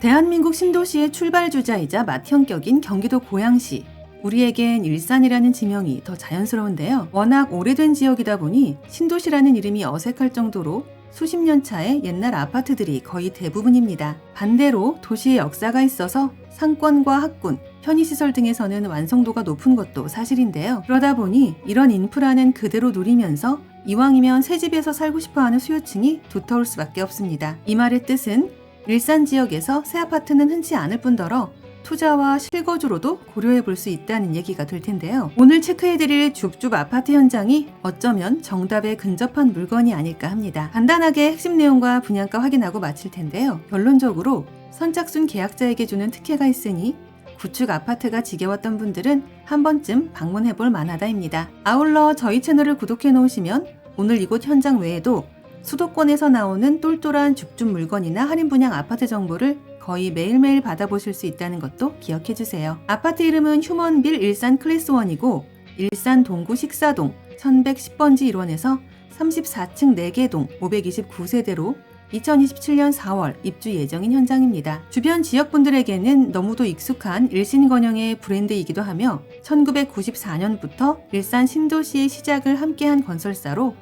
대한민국 신도시의 출발 주자이자 맏형격인 경기도 고양시. 우리에겐 일산이라는 지명이 더 자연스러운데요. 워낙 오래된 지역이다 보니 신도시라는 이름이 어색할 정도로 수십 년 차의 옛날 아파트들이 거의 대부분입니다. 반대로 도시의 역사가 있어서 상권과 학군, 편의시설 등에서는 완성도가 높은 것도 사실인데요. 그러다 보니 이런 인프라는 그대로 누리면서 이왕이면 새 집에서 살고 싶어 하는 수요층이 두터울 수밖에 없습니다. 이 말의 뜻은 일산 지역에서 새 아파트는 흔치 않을 뿐더러 투자와 실거주로도 고려해 볼 수 있다는 얘기가 될 텐데요. 오늘 체크해드릴 줍줍 아파트 현장이 어쩌면 정답에 근접한 물건이 아닐까 합니다. 간단하게 핵심 내용과 분양가 확인하고 마칠 텐데요. 결론적으로 선착순 계약자에게 주는 특혜가 있으니 구축 아파트가 지겨웠던 분들은 한 번쯤 방문해 볼 만하다입니다. 아울러 저희 채널을 구독해 놓으시면 오늘 이곳 현장 외에도 수도권에서 나오는 똘똘한 줍줍 물건이나 할인 분양 아파트 정보를 거의 매일매일 받아보실 수 있다는 것도 기억해 주세요. 아파트 이름은 휴먼빌 일산 클래스 1이고 일산 동구 식사동 1110번지 1원에서 34층 4개 동 529세대로 2027년 4월 입주 예정인 현장입니다. 주변 지역분들에게는 너무도 익숙한 일신건영의 브랜드이기도 하며 1994년부터 일산 신도시의 시작을 함께한 건설사로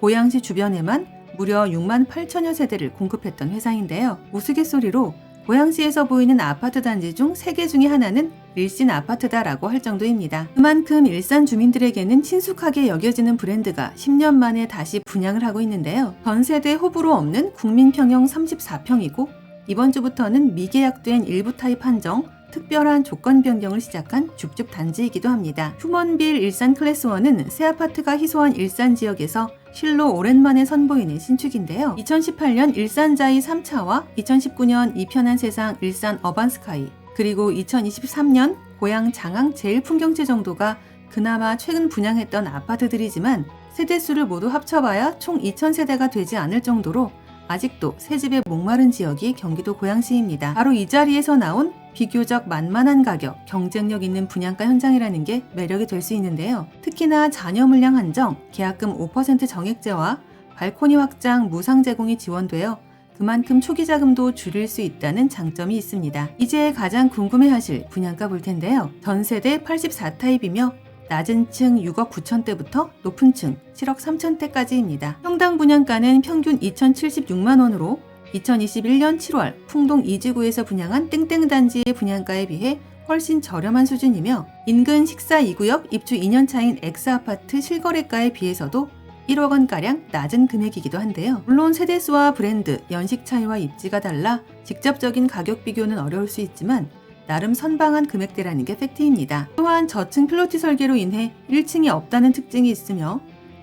고양시 주변에만 무려 6만 8천여 세대를 공급했던 회사인데요. 우스갯소리로 고양시에서 보이는 아파트 단지 중 3개 중에 하나는 일신 아파트다라고 할 정도입니다. 그만큼 일산 주민들에게는 친숙하게 여겨지는 브랜드가 10년 만에 다시 분양을 하고 있는데요. 전 세대 호불호 없는 국민평형 34평이고 이번 주부터는 미계약된 일부 타입 한정, 특별한 조건 변경을 시작한 줍줍 단지이기도 합니다. 휴먼빌 일산 클래스 1은 새 아파트가 희소한 일산 지역에서 실로 오랜만에 선보이는 신축인데요. 2018년 일산자이 3차와 2019년 이 편한 세상 일산 어반스카이 그리고 2023년 고향 장항 제일 풍경채 정도가 그나마 최근 분양했던 아파트들이지만 세대수를 모두 합쳐봐야 총 2,000세대가 되지 않을 정도로 아직도 새집에 목마른 지역이 경기도 고양시입니다. 바로 이 자리에서 나온 비교적 만만한 가격, 경쟁력 있는 분양가 현장이라는 게 매력이 될 수 있는데요. 특히나 자녀 물량 한정, 계약금 5% 정액제와 발코니 확장, 무상 제공이 지원되어 그만큼 초기 자금도 줄일 수 있다는 장점이 있습니다. 이제 가장 궁금해하실 분양가 볼 텐데요. 전 세대 84타입이며 낮은 층 6억 9천대부터 높은 층 7억 3천대까지입니다. 평당 분양가는 평균 2,076만 원으로 2021년 7월 풍동 이지구에서 분양한 땡땡 단지의 분양가에 비해 훨씬 저렴한 수준이며 인근 식사 2구역 입주 2년 차인 엑스아파트 실거래가에 비해서도 1억 원가량 낮은 금액이기도 한데요. 물론 세대수와 브랜드, 연식 차이와 입지가 달라 직접적인 가격 비교는 어려울 수 있지만 나름 선방한 금액대라는 게 팩트입니다. 또한 저층 필로티 설계로 인해 1층이 없다는 특징이 있으며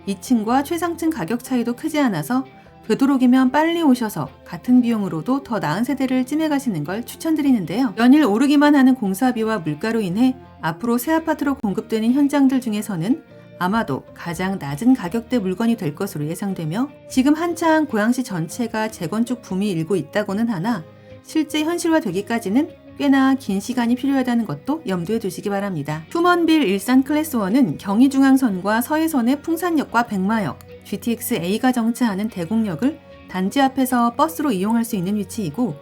2층과 최상층 가격 차이도 크지 않아서 되도록이면 빨리 오셔서 같은 비용으로도 더 나은 세대를 찜해 가시는 걸 추천드리는데요. 연일 오르기만 하는 공사비와 물가로 인해 앞으로 새 아파트로 공급되는 현장들 중에서는 아마도 가장 낮은 가격대 물건이 될 것으로 예상되며 지금 한창 고양시 전체가 재건축 붐이 일고 있다고는 하나 실제 현실화되기까지는 꽤나 긴 시간이 필요하다는 것도 염두에 두시기 바랍니다. 휴먼빌 일산 클래스 1은 경의중앙선과 서해선의 풍산역과 백마역, GTX A가 정차하는 대곡역을 단지 앞에서 버스로 이용할 수 있는 위치이고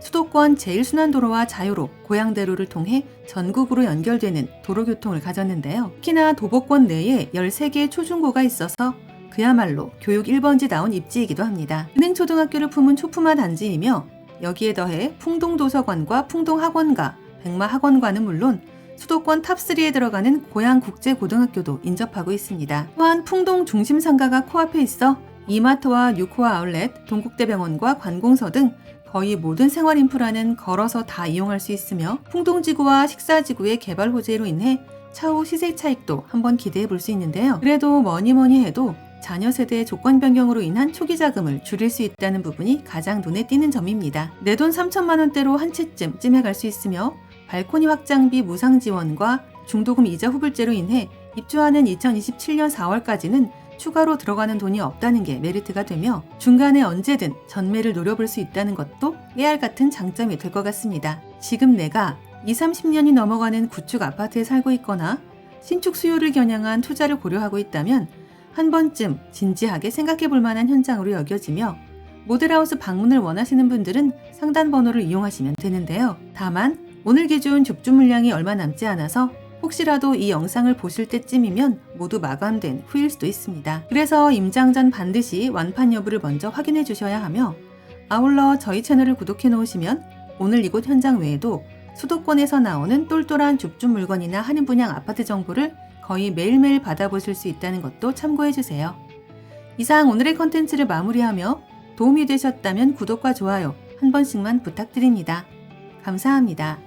수도권 제1순환도로와 자유로, 고양대로를 통해 전국으로 연결되는 도로교통을 가졌는데요. 특히나 도보권 내에 13개의 초중고가 있어서 그야말로 교육 1번지 나온 입지이기도 합니다. 은행초등학교를 품은 초품화 단지이며 여기에 더해 풍동도서관과 풍동학원가, 백마학원과는 물론 수도권 탑3에 들어가는 고양국제고등학교도 인접하고 있습니다. 또한 풍동 중심 상가가 코앞에 있어 이마트와 뉴코아 아울렛, 동국대병원과 관공서 등 거의 모든 생활 인프라는 걸어서 다 이용할 수 있으며 풍동지구와 식사지구의 개발 호재로 인해 차후 시세 차익도 한번 기대해 볼 수 있는데요. 그래도 뭐니 뭐니 해도 자녀 세대의 조건 변경으로 인한 초기 자금을 줄일 수 있다는 부분이 가장 눈에 띄는 점입니다. 내 돈 3천만 원대로 한 채쯤 찜해 갈 수 있으며 발코니 확장비 무상 지원과 중도금 이자 후불제로 인해 입주하는 2027년 4월까지는 추가로 들어가는 돈이 없다는 게 메리트가 되며 중간에 언제든 전매를 노려볼 수 있다는 것도 깨알 같은 장점이 될 것 같습니다. 지금 내가 20, 30년이 넘어가는 구축 아파트에 살고 있거나 신축 수요를 겨냥한 투자를 고려하고 있다면 한 번쯤 진지하게 생각해 볼 만한 현장으로 여겨지며 모델하우스 방문을 원하시는 분들은 상단 번호를 이용하시면 되는데요. 다만 오늘 기준 줍줍 물량이 얼마 남지 않아서 혹시라도 이 영상을 보실 때쯤이면 모두 마감된 후일 수도 있습니다. 그래서 임장 전 반드시 완판 여부를 먼저 확인해 주셔야 하며 아울러 저희 채널을 구독해 놓으시면 오늘 이곳 현장 외에도 수도권에서 나오는 똘똘한 줍줍 물건이나 할인 분양 아파트 정보를 거의 매일매일 받아보실 수 있다는 것도 참고해 주세요. 이상 오늘의 컨텐츠를 마무리하며 도움이 되셨다면 구독과 좋아요 한 번씩만 부탁드립니다. 감사합니다.